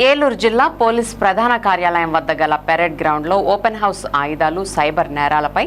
ఏలూరు జిల్లా పోలీస్ ప్రధాన కార్యాలయం వద్ద గల పెరేడ్ గ్రౌండ్లో ఓపెన్ హౌస్ ఆయుధాలు సైబర్ నేరాలపై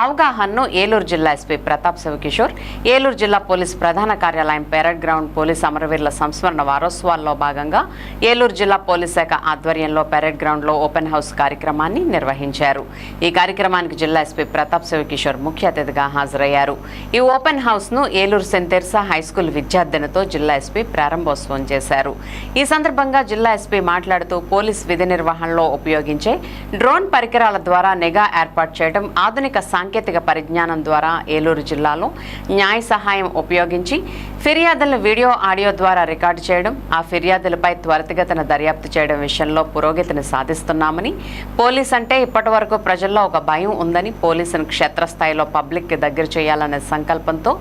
అవగాహనను ఏలూరు జిల్లా ఎస్పీ ప్రతాప్ శివకిషోర్ ఏలూరు జిల్లా పోలీస్ ప్రధాన కార్యాలయం పెరేడ్ గ్రౌండ్ పోలీస్ అమరవీరుల సంస్మరణ వారోత్సవాల్లో భాగంగా ఏలూరు జిల్లా పోలీస్ శాఖ ఆధ్వర్యంలో పెరేడ్ గ్రౌండ్లో ఓపెన్ హౌస్ కార్యక్రమాన్ని నిర్వహించారు. ఈ కార్యక్రమానికి జిల్లా ఎస్పీ ప్రతాప్ శివకిషోర్ ముఖ్య అతిథిగా హాజరయ్యారు. ఈ ఓపెన్ హౌస్ను ఏలూరు సెంట్ హైస్కూల్ విద్యార్థినితో జిల్లా ఎస్పీ ప్రారంభోత్సవం చేశారు. ఈ సందర్భంగా జిల్లా ఎస్పీ మాట్లాడుతూ పోలీస్ విధి నిర్వహణలో ఉపయోగించే డ్రోన్ పరికరాల ద్వారా నిఘా ఏర్పాటు చేయడం ఆధునిక సాంకేతిక పరిజ్ఞానం ద్వారా ఏలూరు జిల్లాలో న్యాయ సహాయం ఉపయోగించి ఫిర్యాదులను వీడియో ఆడియో ద్వారా రికార్డు చేయడం ఆ ఫిర్యాదులపై త్వరితగతిన దర్యాప్తు చేయడం విషయంలో పురోగతిని సాధిస్తున్నామని పోలీస్ అంటే ఇప్పటి వరకు ప్రజల్లో ఒక భయం ఉందని పోలీసును క్షేత్రస్థాయిలో పబ్లిక్కి దగ్గర చేయాలనే సంకల్పంతో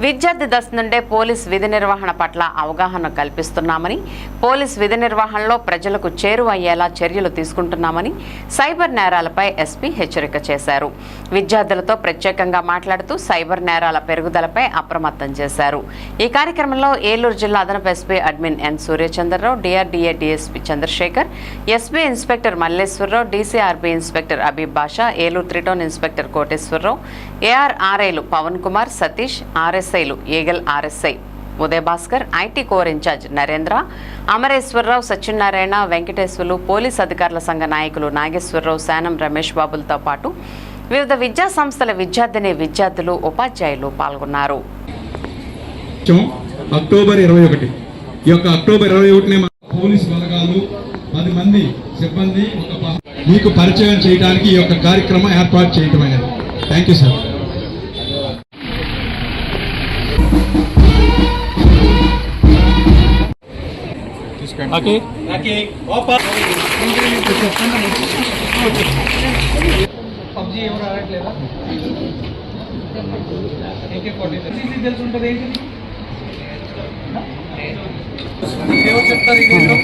విద్యార్థి దశ నుండే పోలీస్ విధి నిర్వహణ పట్ల అవగాహన కల్పిస్తున్నామని పోలీస్ విధి నిర్వహణలో ప్రజలకు చేరువయ్యేలా చర్యలు తీసుకుంటున్నామని సైబర్ నేరాలపై ఎస్పీ హెచ్చరిక చేశారు. విద్యార్థులతో ప్రత్యేకంగా మాట్లాడుతూ సైబర్ నేరాల పెరుగుదలపై అప్రమత్తం చేశారు. ఈ కార్యక్రమంలో ఏలూరు జిల్లా అదనపు SP admin N Suryachandrarao DRDA DSP Chandrasekhar SP inspector Malleswararao DCRB inspector Abeeb Basha Eluru three town inspector Koteswararao ఏఆర్ఆర్ఐలు Pavan Kumar Satish ఆర్ఎస్ఐలు eagle RSI Udayabhaskar IT core in-charge Narendra Amareswararao Satyanarayana Venkateswarlu police అధికారుల సంఘ నాయకులు నాగేశ్వరరావు శానం రమేష్ బాబులతో పాటు వివిధ విద్యా సంస్థల విద్యార్థిని విద్యార్థులు ఉపాధ్యాయులు పాల్గొన్నారు. అక్టోబర్ ఇరవై ఒకటి. ఈ యొక్క అక్టోబర్ ఇరవై ఒకటినే పోలీస్ బలగాలు పది మంది సిబ్బంది ఒక మీకు పరిచయం చేయడానికి ఈ యొక్క కార్యక్రమం ఏర్పాటు చేయటం అనేది. Thank you sir పబ్జి ఎవరు ఆడట్లేదా ఏకే ఫార్టీ సిసి తెలిసి ఉంటుంది ఏంటి ఎవరు చెప్తారు ఇది ఏంటో?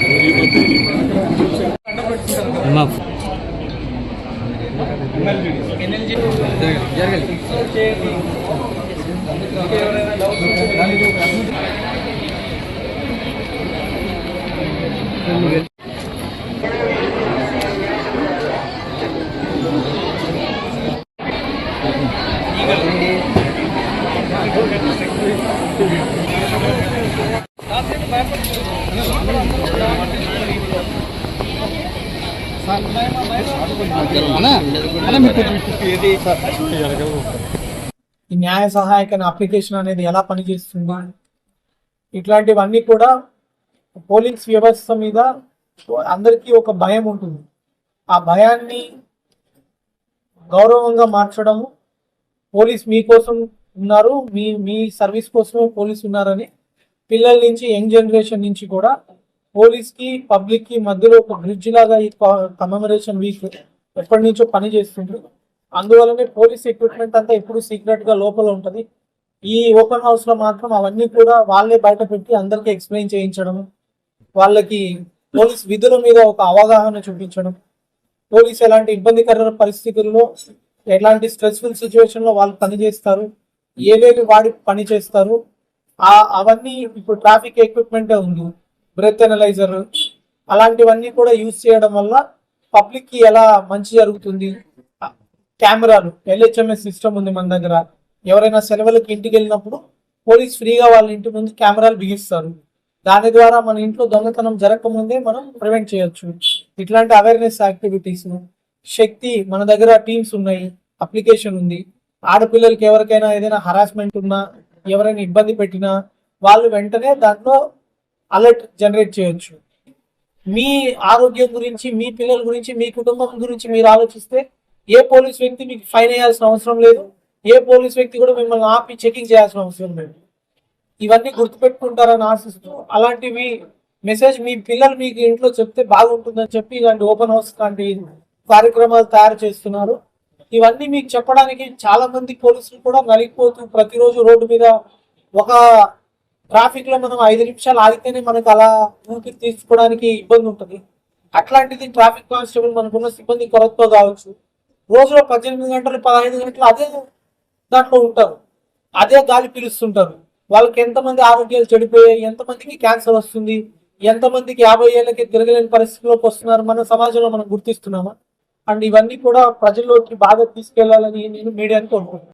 అడ్డం పెట్టుకుంటారు కదా. ఎన్ఎల్జీ చేయండి. ఇంకా ఎవరైనా డౌట్స్ న్యాయ సహాయక అప్లికేషన్ అనేది ఎలా పనిచేస్తుంది? ఇట్లాంటివన్నీ కూడా పోలీస్ వ్యవస్థ మీద అందరికీ ఒక భయం ఉంటుంది. ఆ భయాన్ని గౌరవంగా మార్చడము పోలీస్ మీకోసం ఉన్నారు మీ మీ సర్వీస్ కోసమే పోలీస్ ఉన్నారని పిల్లల నుంచి యంగ్ జనరేషన్ నుంచి కూడా పోలీస్కి పబ్లిక్కి మధ్యలో ఒక బ్రిడ్జ్ లాగా ఈ కమమరేషన్ వీక్ ఎప్పటి నుంచో పని చేస్తుంది అందువల్లనే పోలీస్ ఎక్విప్మెంట్ అంతా ఎప్పుడు సీక్రెట్గా లోపల ఉంటుంది. ఈ ఓపెన్ హౌస్లో మాత్రం అవన్నీ కూడా వాళ్ళే బయట పెట్టి అందరికీ ఎక్స్ప్లెయిన్ చేయించడం వాళ్ళకి పోలీస్ విధుల మీద ఒక అవగాహన చూపించడం. పోలీస్ ఎలాంటి ఇబ్బందికర పరిస్థితుల్లో ఎలాంటి స్ట్రెస్ఫుల్ సిచ్యువేషన్లో వాళ్ళు పనిచేస్తారు ఏవేవి వాడి పని చేస్తారు ఆ అవన్నీ ఇప్పుడు ట్రాఫిక్ ఎక్విప్మెంట్ ఉంది. బ్రెత్ అనలైజర్ అలాంటివన్నీ కూడా యూజ్ చేయడం వల్ల పబ్లిక్కి ఎలా మంచి జరుగుతుంది? కెమెరాలు ఎల్హెచ్ఎంఎస్ సిస్టమ్ ఉంది మన దగ్గర. ఎవరైనా సెలవులకి ఇంటికి వెళ్ళినప్పుడు పోలీస్ ఫ్రీగా వాళ్ళ ఇంటి ముందు కెమెరాలు బిగిస్తారు. దాని ద్వారా మన ఇంట్లో దొంగతనం జరగకముందే మనం ప్రివెంట్ చేయొచ్చు. ఇట్లాంటి అవేర్నెస్ యాక్టివిటీస్ శక్తి మన దగ్గర టీమ్స్ ఉన్నాయి అప్లికేషన్ ఉంది. ఆడపిల్లలకి ఎవరికైనా ఏదైనా హరాస్మెంట్ ఉన్నా ఎవరైనా ఇబ్బంది పెట్టినా వాళ్ళు వెంటనే దాంట్లో అలర్ట్ జనరేట్ చేయొచ్చు. మీ ఆరోగ్యం గురించి మీ పిల్లల గురించి మీ కుటుంబం గురించి మీరు ఆలోచిస్తే ఏ పోలీస్ వ్యక్తి మీకు ఫైన్ వేయాల్సిన అవసరం లేదు. ఏ పోలీస్ వ్యక్తి కూడా మిమ్మల్ని ఆపి చెకింగ్ చేయాల్సిన అవసరం లేదు. ఇవన్నీ గుర్తుపెట్టుకుంటారని ఆశిస్తూ అలాంటివి మెసేజ్ మీ పిల్లలు మీకు ఇంట్లో చెప్తే బాగుంటుందని చెప్పి ఇలాంటి ఓపెన్ హౌస్ లాంటి కార్యక్రమాలు తయారు చేస్తున్నారు. ఇవన్నీ మీకు చెప్పడానికి చాలా మంది పోలీసులు కూడా నలిగిపోతూ ప్రతిరోజు రోడ్డు మీద ఒక ట్రాఫిక్లో మనం ఐదు నిమిషాలు ఆగితేనే మనకు అలా ఊపిరి తీసుకోవడానికి ఇబ్బంది ఉంటుంది. అట్లాంటిది ట్రాఫిక్ కానిస్టేబుల్ మనకున్న సిబ్బంది కొరతతో కావచ్చు. రోజులో పద్దెనిమిది గంటలు పదహైదు గంటలు అదే దాంట్లో ఉంటారు. అదే గాలి పీలుస్తుంటారు. వాళ్ళకి ఎంతమంది ఆరోగ్యాలు చెడిపోయాయి ఎంతమందికి క్యాన్సర్ వస్తుంది ఎంతమందికి యాభై ఏళ్ళకి తిరగలేని పరిస్థితిలోకి వస్తున్నారు మన సమాజంలో మనం గుర్తిస్తున్నామా? అండ్ ఇవన్నీ కూడా ప్రజల్లోకి బాగా తీసుకెళ్ళాలని నేను మీడియాని కోరుకుంటున్నాను.